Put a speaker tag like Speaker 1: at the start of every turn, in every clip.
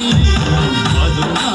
Speaker 1: Mathura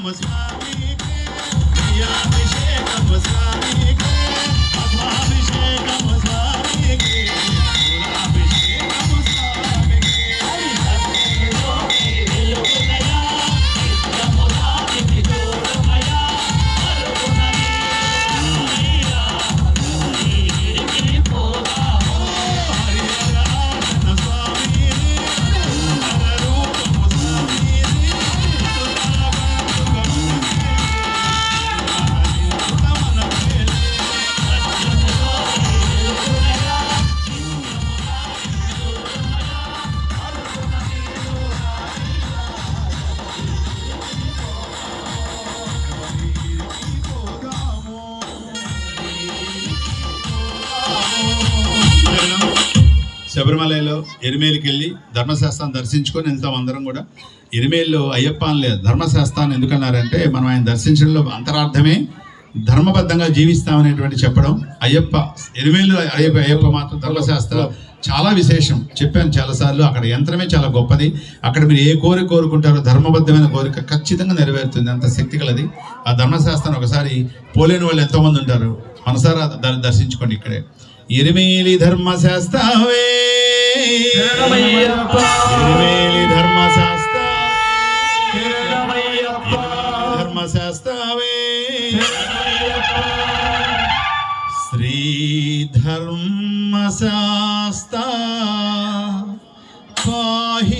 Speaker 1: Muslim. శబరిమలలో ఎరిమేలికి వెళ్ళి ధర్మశాస్త్రాన్ని దర్శించుకొని వెళ్తాం అందరం కూడా. ఎరిమేల్లో అయ్యప్ప అని లేదు ధర్మశాస్త్రాన్ని ఎందుకన్నారంటే మనం ఆయన దర్శించడంలో అంతరార్థమే ధర్మబద్ధంగా జీవిస్తామనేటువంటి చెప్పడం. అయ్యప్ప ఎరిమేలు అయ్యప్ప అయ్యప్ప మాత్రం ధర్మశాస్త్ర చాలా విశేషం. చెప్పాను చాలాసార్లు అక్కడ యంత్రమే చాలా గొప్పది. అక్కడ మీరు ఏ కోరిక కోరుకుంటారో ధర్మబద్ధమైన కోరిక ఖచ్చితంగా నెరవేరుతుంది. అంత శక్తి కలది. ఆ ధర్మశాస్త్రాన్ని ఒకసారి పోలేని వాళ్ళు ఎంతోమంది ఉంటారు. మనసారా దాన్ని దర్శించుకోండి ఇక్కడే. ఎరిమేలి ధర్మశాస్త్రవే. ఎరిమేలి ధర్మశాస్త్ర. ధర్మశాస్త్రవే శ్రీ ధర్మశాస్త్ర పాహి